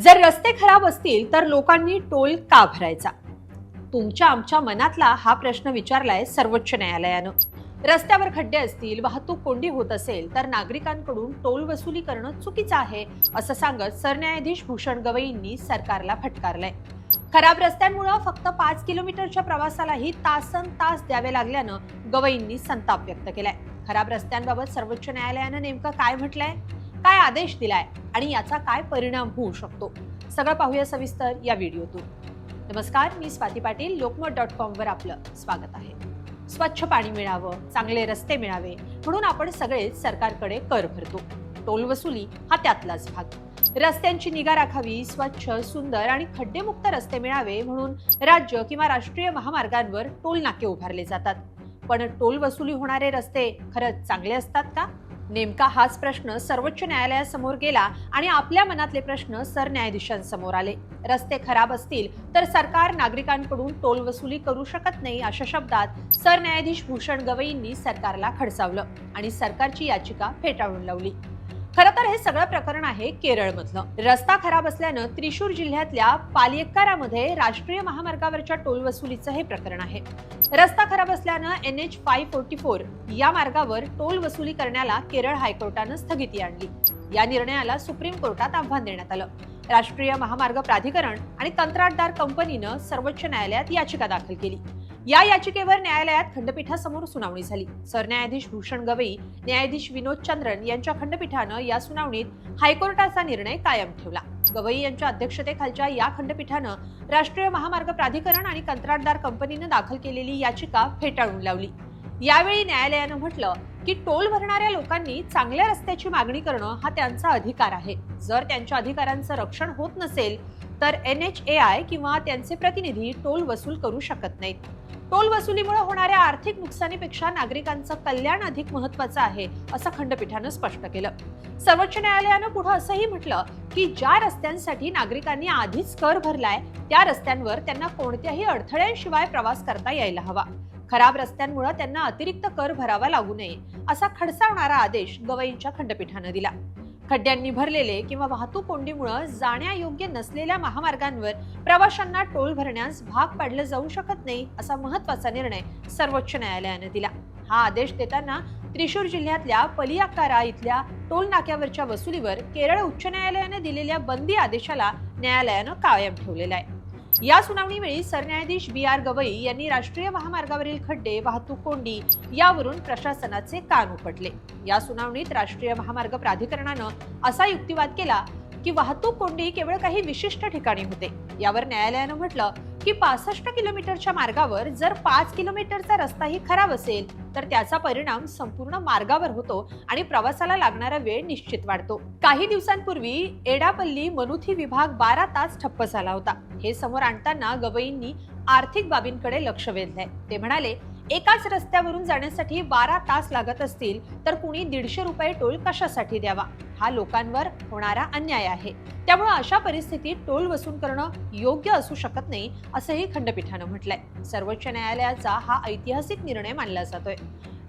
जर रस्ते खराब असतील तर लोकांनी टोल का भरायचा? तुमच्या आमच्या मनातला हा प्रश्न विचारलाय सर्वोच्च न्यायालयानं. रस्त्यावर खड्डे असतील वाहतूक कोंडी होत असेल तर नागरिकांकडून टोल वसुली करणं चुकीचं आहे असं सांगत सरन्यायाधीश भूषण गवईंनी सरकारला फटकारलंय. खराब रस्त्यांमुळे फक्त पाच किलोमीटरच्या प्रवासालाही तासन तास द्यावे लागल्यानं गवईंनी संताप व्यक्त केलाय. खराब रस्त्यांबाबत सर्वोच्च न्यायालयानं नेमकं काय म्हटलंय? काय आदेश दिलाय आणि याचा काय परिणाम होऊ शकतो? सगळं पाहूया सविस्तर या व्हिडिओतून. नमस्कार मी स्वाती पाटील लोकमत डॉट कॉमवर आपलं स्वागत आहे. स्वच्छ पाणी मिळावं चांगले रस्ते मिळावे म्हणून आपण सगळेच सरकारकडे कर भरतो. टोल वसुली हा त्यातलाच भाग. रस्त्यांची निगा राखावी स्वच्छ सुंदर आणि खड्डेमुक्त रस्ते मिळावे म्हणून राज्य किंवा राष्ट्रीय महामार्गांवर टोल नाके उभारले जातात. पण टोल वसुली होणारे रस्ते खरंच चांगले असतात का? नेमका हाच प्रश्न सर्वोच्च न्यायालयासमोर गेला आणि आपल्या मनातले प्रश्न सरन्यायाधीशांसमोर आले. रस्ते खराब असतील तर सरकार नागरिकांकडून टोल वसुली करू शकत नाही अशा शब्दात सरन्यायाधीश भूषण गवईंनी सरकारला खडसावलं आणि सरकारची याचिका फेटाळून लावली. खरं तर हे सगळं प्रकरण आहे केरळमधलं. रस्ता खराब असल्यानं त्रिशूर जिल्ह्यातल्या पालियक्कारामध्ये राष्ट्रीय महामार्गावरच्या टोल वसुलीचं हे प्रकरण आहे. रस्ता खराब असल्यानं N H five forty four या मार्गावर टोल वसुली करण्याला केरळ हायकोर्टानं स्थगिती आणली. या निर्णयाला सुप्रीम कोर्टात आव्हान देण्यात आलं. राष्ट्रीय महामार्ग प्राधिकरण आणि कंत्राटदार कंपनीनं सर्वोच्च न्यायालयात याचिका दाखल केली. या याचिकेवर न्यायालयात खंडपीठासमोर सुनावणी झाली. सरन्यायाधीश भूषण गवई न्यायाधीश विनोद चंद्रन यांच्या खंडपीठानं या सुनावणीत हायकोर्टाचा निर्णय कायम ठेवला. गवई यांच्या अध्यक्षतेखालच्या या खंडपीठानं राष्ट्रीय महामार्ग प्राधिकरण आणि कंत्राटदार कंपनीनं दाखल केलेली याचिका फेटाळून लावली. यावेळी न्यायालयानं म्हटलं की टोल भरणाऱ्या लोकांनी चांगल्या रस्त्याची मागणी करणं हा त्यांचा अधिकार आहे. जर त्यांच्या अधिकारांचं रक्षण होत नसेल तर एन एच ए आय किंवा त्यांचे प्रतिनिधी टोल वसूल करू शकत नाहीत. टोल वसुलीमुळे होणाऱ्या आर्थिक नुकसानीपेक्षा नागरिकांचं कल्याण अधिक महत्वाचं आहे असं खंडपीठानं स्पष्ट केलं. सर्वोच्च न्यायालयानं पुढे असंही म्हटलं की ज्या रस्त्यांसाठी नागरिकांनी आधीच कर भरलाय त्या रस्त्यांवर त्यांना कोणत्याही अडथळ्यांशिवाय प्रवास करता यायला हवा. खराब रस्त्यांमुळे त्यांना अतिरिक्त कर भरावा लागू नये असा खडसावणारा आदेश गवईंच्या खंडपीठानं दिला. खड्ड्यांनी भरलेले किंवा वाहतूक कोंडीमुळे जाण्यायोग्य नसलेल्या महामार्गांवर प्रवाशांना टोल भरण्यास भाग पाडलं जाऊ शकत नाही असा महत्त्वाचा निर्णय सर्वोच्च न्यायालयानं दिला. हा आदेश देताना त्रिशूर जिल्ह्यातल्या पलियाकारा इथल्या टोल नाक्यावरच्या वसुलीवर केरळ उच्च न्यायालयाने दिलेल्या बंदी आदेशाला न्यायालयानं कायम ठेवलेला आहे. या सुनावणीवेळी सरन्यायाधीश बी आर गवई यांनी राष्ट्रीय महामार्गावरील खड्डे वाहतूक कोंडी यावरून प्रशासनाचे कान उपटले. या सुनावणीत राष्ट्रीय महामार्ग प्राधिकरणानं असा युक्तिवाद केला की वाहतूक कोंडी केवळ काही विशिष्ट ठिकाणी होते. यावर न्यायालयानं म्हटलं की पासष्ट किलोमीटरच्या मार्गावर जर पाच किलोमीटरचा रस्ताही खराब असेल तर त्याचा परिणाम संपूर्ण मार्गावर होतो आणि प्रवासाला लागणारा वेळ निश्चित वाढतो. काही दिवसांपूर्वी एडापल्ली मनुथी विभाग बारा तास ठप्प झाला होता. हे समोर आणताना गवईंनी आर्थिक बाबींकडे लक्ष वेधलंय. ते म्हणाले एकाच रस्त्यावरून जाण्यासाठी बारा तास लागत असतील तर कुणी दीडशे रुपये टोल कशासाठी द्यावा? हा लोकांवर होणारा अन्याय आहे. त्यामुळे अशा परिस्थितीत टोल वसूल करणं योग्य असू शकत नाही असंही खंडपीठानं म्हटलंय. सर्वोच्च न्यायालयाचा हा ऐतिहासिक निर्णय मानला जातोय.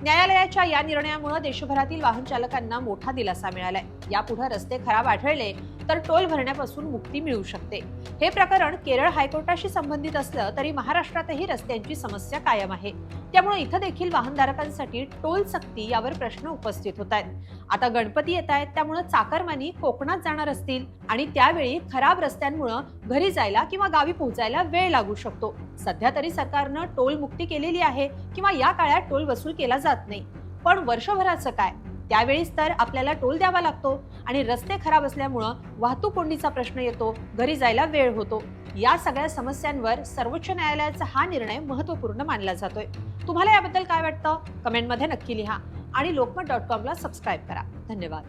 न्यायालयाच्या या निर्णयामुळे देशभरातील वाहन चालकांना मोठा दिलासा मिळालाय. यापुढे रस्ते खराब आढळले तर टोल भरण्यापासून मुक्ती मिळू शकते. हे प्रकरण केरळ हायकोर्टाशी संबंधित असलं तरी महाराष्ट्रातही रस्त्यांची समस्या कायम आहे. त्यामुळे इथं देखील वाहनधारकांसाठी टोल सक्ती यावर प्रश्न उपस्थित होत आहेत आता गणपती येत आहेत त्यामुळे चाकरमानी कोकणात जाणार असतील आणि त्यावेळी खराब रस्त्यांमुळे घरी जायला किंवा गावी पोहोचायला वेळ लागू शकतो. सध्या तरी सरकारनं टोल मुक्ती केलेली आहे किंवा या काळात टोल वसूल केला जात नाही. पण वर्षभराचं काय? त्यावेळीच तर आपल्याला टोल द्यावा लागतो आणि रस्ते खराब असल्यामुळं वाहतूक कोंडीचा प्रश्न येतो घरी जायला वेळ होतो. या सगळ्या समस्यांवर सर्वोच्च न्यायालयाचा हा निर्णय महत्त्वपूर्ण मानला जातोय. तुम्हाला याबद्दल काय वाटतं? कमेंटमध्ये नक्की लिहा आणि लोकमत डॉट कॉमला सबस्क्राईब करा. धन्यवाद.